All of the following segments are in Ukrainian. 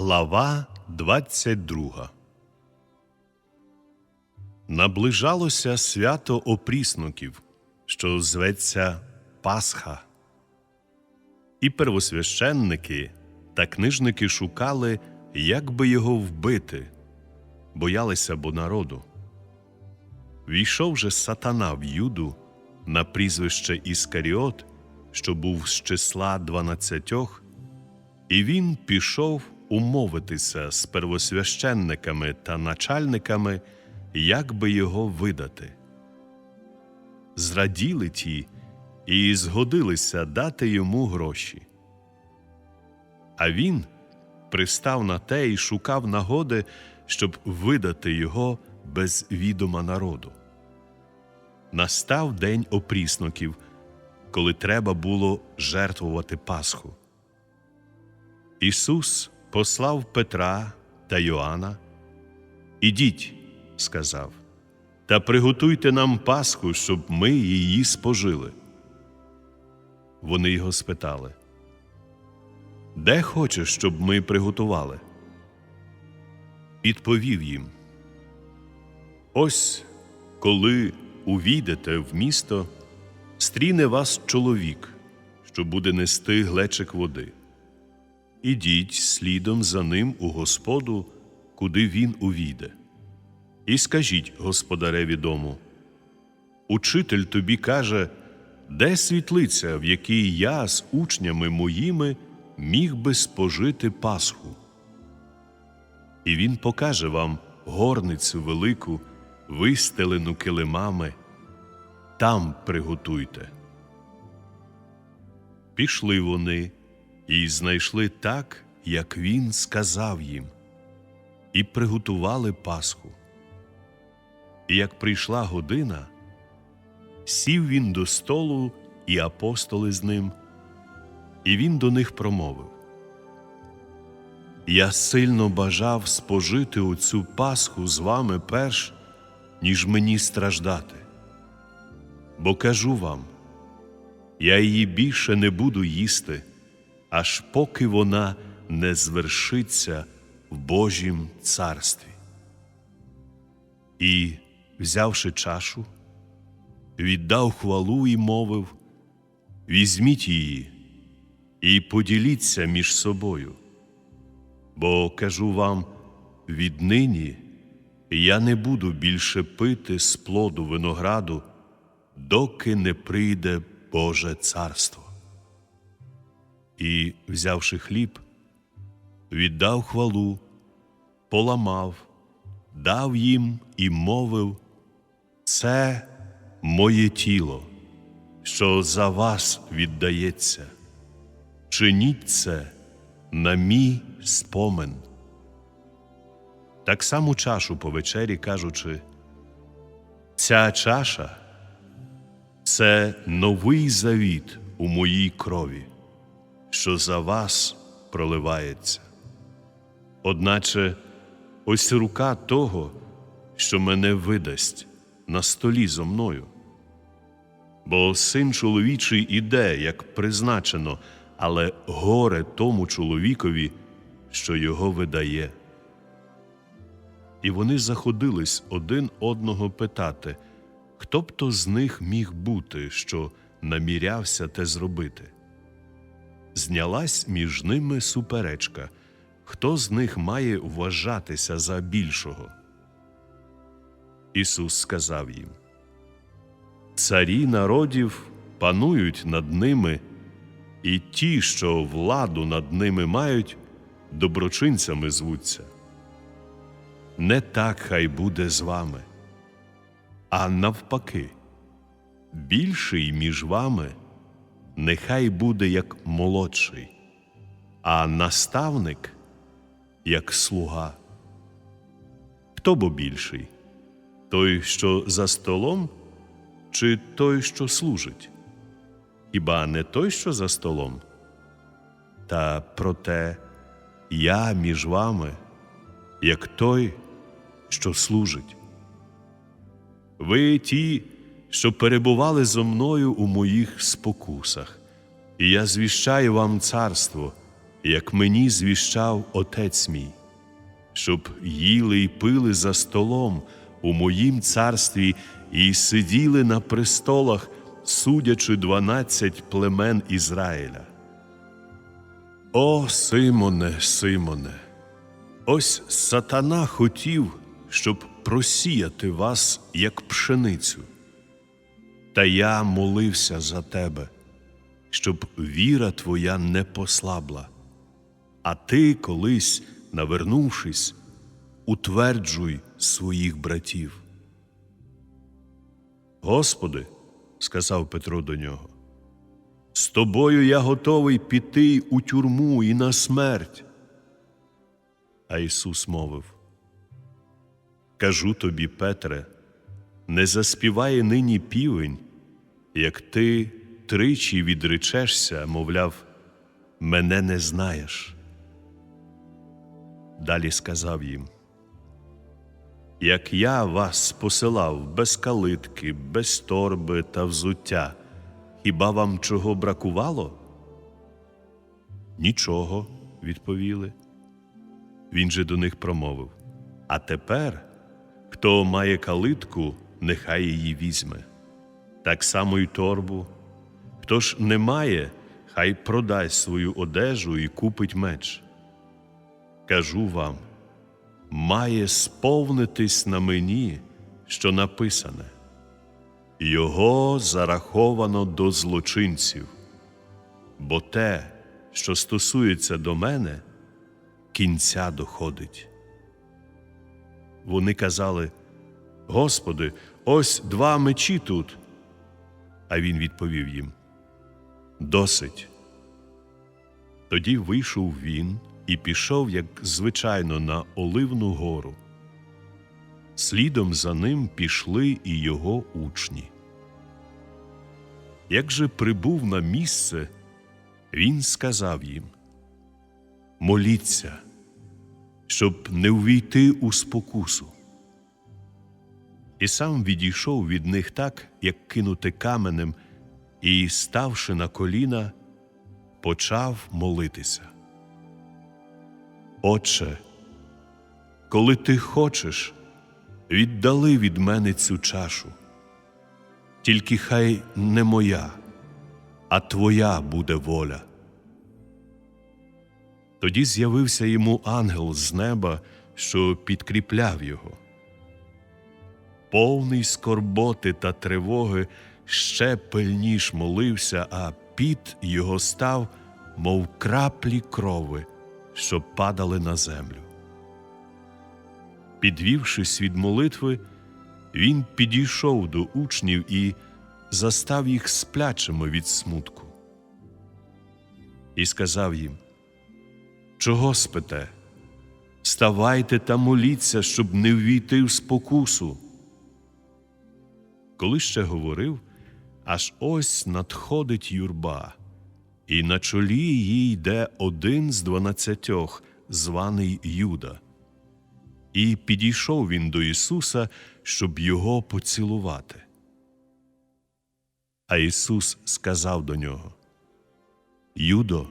Глава 22 Наближалося свято опріснуків, що зветься Пасха. І первосвященники та книжники шукали, як би його вбити, боялися бо народу. Війшов же сатана в Юду на прізвище Іскаріот, що був з числа дванадцятьох, і він пішов умовитися з первосвященниками та начальниками, як би його видати. Зраділи ті і згодилися дати йому гроші. А він пристав на те і шукав нагоди, щоб видати його без відома народу. Настав день опріснуків, коли треба було жертвувати Пасху. Ісус послав Петра та Йоанна. Ідіть, сказав, та приготуйте нам Пасху, щоб ми її спожили. Вони його спитали, Де хочеш, щоб ми приготували? Відповів їм. Ось коли увійдете в місто, стріне вас чоловік, що буде нести глечик води. Ідіть слідом за ним у Господу, куди він увійде. І скажіть господареві дому: Учитель тобі каже, де світлиця, в якій я з учнями моїми міг би спожити Пасху. І він покаже вам горницю велику, вистелену килимами, там приготуйте. Пішли вони і знайшли так, як він сказав їм, і приготували Пасху. І як прийшла година, сів він до столу і апостоли з ним, і він до них промовив: Я сильно бажав спожити оцю Пасху з вами перш, ніж мені страждати. Бо кажу вам, я її більше не буду їсти, аж поки вона не звершиться в Божім царстві. І, взявши чашу, віддав хвалу і мовив: Візьміть її і поділіться між собою. Бо кажу вам, віднині я не буду більше пити з плоду винограду, доки не прийде Боже царство. І, взявши хліб, віддав хвалу, поламав, дав їм і мовив: Це моє тіло, що за вас віддається. Чиніть це на мій спомин. Так само чашу по вечері кажучи, ця чаша це новий завіт у моїй крові, що за вас проливається. Одначе ось рука того, що мене видасть на столі зо мною. Бо син чоловічий іде, як призначено, але горе тому чоловікові, що його видає. І вони заходились один одного питати, хто б то з них міг бути, що намірявся те зробити. Знялась між ними суперечка, хто з них має вважатися за більшого. Ісус сказав їм: Царі народів панують над ними, і ті, що владу над ними мають, доброчинцями звуться. Не так хай буде з вами, а навпаки, більший між вами нехай буде як молодший, а наставник як слуга. Хто бо більший? Той, що за столом, чи той, що служить? Хіба не той, що за столом? Та проте я між вами, як той, що служить. Ви ті, що перебували зо мною у моїх спокусах, і я звіщаю вам царство, як мені звіщав Отець мій, щоб їли й пили за столом у моїм царстві і сиділи на престолах, судячи дванадцять племен Ізраїля. О, Симоне, Симоне, ось сатана хотів, щоб просіяти вас, як пшеницю. Та я молився за тебе, щоб віра твоя не послабла, а ти колись, навернувшись, утверджуй своїх братів. Господи, сказав Петро до нього, з тобою я готовий піти у тюрму і на смерть. А Ісус мовив: Кажу тобі, Петре, не заспіває нині півень, як ти тричі відречешся, мовляв, мене не знаєш. Далі сказав їм: Як я вас посилав без калитки, без торби та взуття, хіба вам чого бракувало? Нічого, відповіли. Він же до них промовив: А тепер, хто має калитку, нехай її візьме, так само й торбу. Хто ж не має, хай продасть свою одежу і купить меч. Кажу вам, має сповнитись на мені, що написане. Його зараховано до злочинців, бо те, що стосується до мене, кінця доходить. Вони казали, Господи, ось два мечі тут. А він відповів їм: Досить. Тоді вийшов він і пішов, як звичайно, на Оливну гору. Слідом за ним пішли і його учні. Як же прибув на місце, він сказав їм: Моліться, щоб не увійти у спокусу. І сам відійшов від них так, як кинути каменем, і, ставши на коліна, почав молитися. Отче, коли ти хочеш, віддали від мене цю чашу, тільки хай не моя, а твоя буде воля. Тоді з'явився йому ангел з неба, що підкріпляв його. Повний скорботи та тривоги ще пильніш молився, а піт його став, мов краплі крови, що падали на землю. Підвівшись від молитви, він підійшов до учнів і застав їх сплячими від смутку. І сказав їм: Чого спите? Ставайте та моліться, щоб не ввійти в спокусу. Коли ще говорив, аж ось надходить юрба, і на чолі її йде один з дванадцятьох, званий Юда. І підійшов він до Ісуса, щоб його поцілувати. А Ісус сказав до нього: Юдо,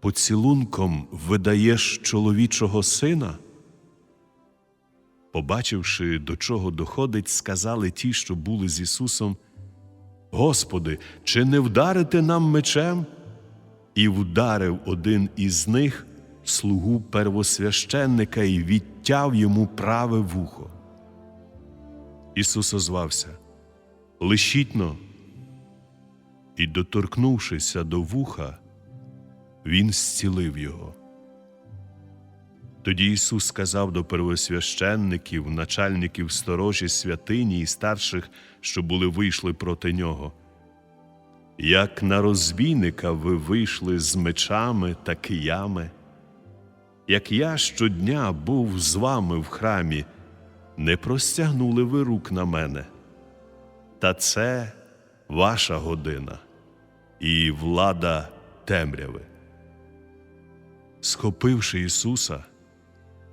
поцілунком видаєш чоловічого сина? Побачивши, до чого доходить, сказали ті, що були з Ісусом: Господи, чи не вдарите нам мечем? І вдарив один із них слугу первосвященника і відтяв йому праве вухо. Ісус озвався Лишітно. І, доторкнувшися до вуха, Він зцілив його. Тоді Ісус сказав до первосвященників, начальників сторожі святині і старших, що були вийшли проти нього. Як на розбійника ви вийшли з мечами та киями, як я щодня був з вами в храмі, не простягнули ви рук на мене. Та це ваша година і влада темряви. Схопивши Ісуса,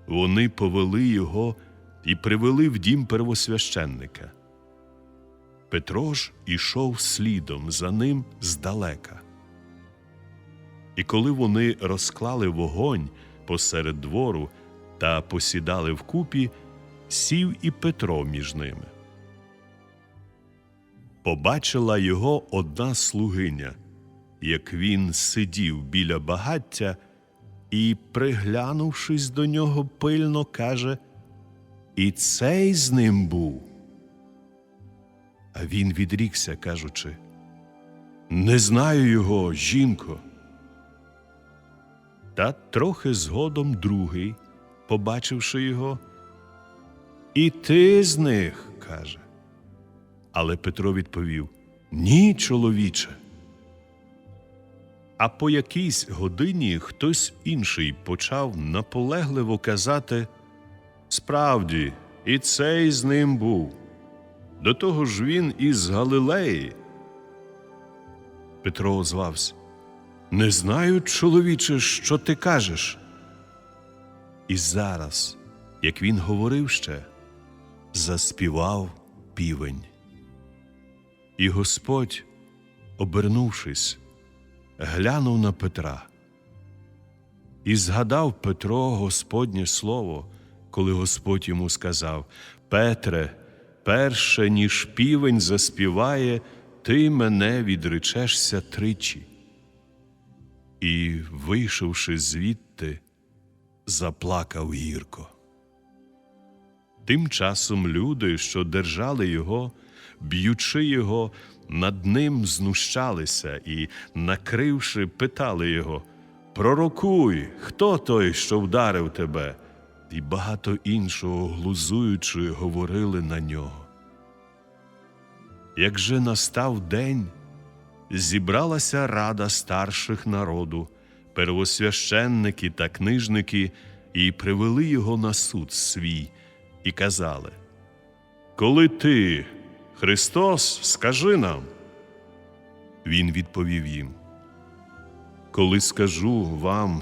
вони повели його і привели в дім первосвященника. Петро ж ішов слідом за ним здалека. І коли вони розклали вогонь посеред двору та посідали вкупі, сів і Петро між ними. Побачила його одна слугиня, як він сидів біля багаття, і, приглянувшись до нього пильно, каже: І цей з ним був. А він відрікся, кажучи: Не знаю його, жінко. Та трохи згодом другий, побачивши його, і ти з них, каже. Але Петро відповів: Ні, чоловіче. А по якійсь годині хтось інший почав наполегливо казати: Справді, і цей з ним був. До того ж він із Галилеї. Петро озвався. Не знаю, чоловіче, що ти кажеш. І зараз, як він говорив ще, заспівав півень. І Господь, обернувшись, глянув на Петра. І згадав Петро Господнє слово, коли Господь йому сказав: Петре, перше, ніж півень заспіває, ти мене відречешся тричі. І, вийшовши звідти, заплакав гірко. Тим часом люди, що держали його, б'ючи його, над ним знущалися і, накривши, питали його Пророкуй, хто той, що вдарив тебе? І багато іншого, глузуючи, говорили на нього. Як же настав день, зібралася рада старших народу, первосвященники та книжники, і привели його на суд свій, і казали: Коли ти, Христос, скажи нам. Він відповів їм: Коли скажу вам,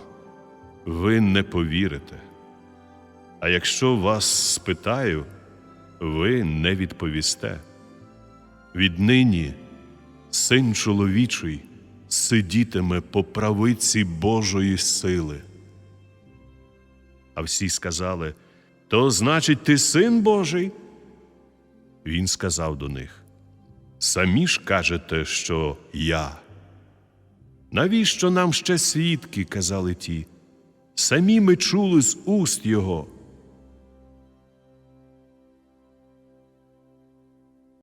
ви не повірите. А якщо вас спитаю, ви не відповісте. Віднині син чоловічий сидітиме по правиці Божої сили. А всі сказали: То значить, ти син Божий? Він сказав до них: Самі ж кажете, що я. Навіщо нам ще свідки? казали ті. Самі ми чули з уст його.